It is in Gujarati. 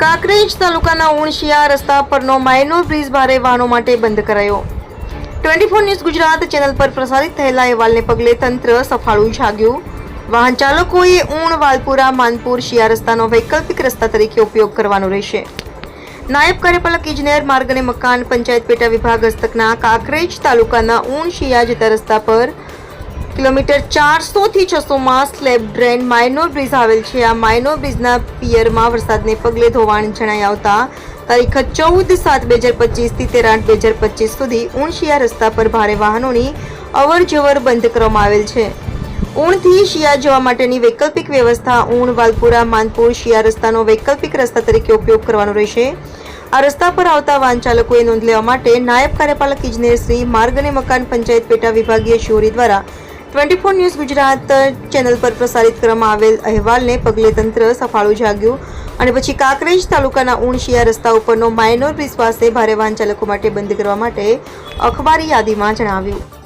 કાંકરેજ તાલુકાના ઉણશિયા રસ્તા પરનો માઇનોર બ્રિજ ભારે વાહનો માટે બંધ કરાયો. Twenty four news Gujarat channel પર પ્રસારિત થયેલા અહેવાલને પગલે તંત્ર સફાળું જાગ્યું. વાહન ચાલકોએ ઊણ, વાલપુરા, માનપુર, શિયા રસ્તાનો વૈકલ્પિક રસ્તા તરીકે ઉપયોગ કરવાનો રહેશે. નાયબ કાર્યપાલક ઇજનેર, માર્ગ અને મકાન, પંચાયત પેટા વિભાગ હસ્તકના કાંકરેજ તાલુકાના ઊણ શિયા જતા રસ્તા પર કિલોમીટર ચારસો થી છસો માં સ્લેબ ડ્રેન માઇનોર બ્રિજ આવેલ છે. આ માઇનોર બ્રિજના પિયરમાં વરસાદને પગલે ધોવાણ જણાઈ આવતા તારીખ ચૌદ સાત બે હજાર પચીસથી તેર આઠ બે હજાર પચીસ સુધી ઊણશિયા રસ્તા પર ભારે વાહનોની અવર જવર બંધ કરવામાં આવેલ છે. ઊણથી શિયા જવા માટેની વૈકલ્પિક વ્યવસ્થા ઊણ વાલપુરા, માનપુર શિયા રસ્તાનો વૈકલ્પિક રસ્તા તરીકે ઉપયોગ કરવાનો રહેશે. આ રસ્તા પર આવતા વાહન ચાલકોએ નોંધ લેવા માટે નાયબ કાર્યપાલક ઇજનેર શ્રી માર્ગ અને મકાન પંચાયત પેટા વિભાગીય શિહોરી દ્વારા twenty four news Gujarat channel પર પ્રસારિત કરવામાં આવેલ અહેવાલને પગલે તંત્ર સફાળું જાગ્યું અને પછી કાંકરેજ તાલુકાના ઉણશિયા રસ્તા ઉપરનો માઇનોર બ્રિજ પાસે ભારે વાહન ચાલકો માટે બંધ કરવા માટે અખબારી યાદીમાં જણાવ્યું.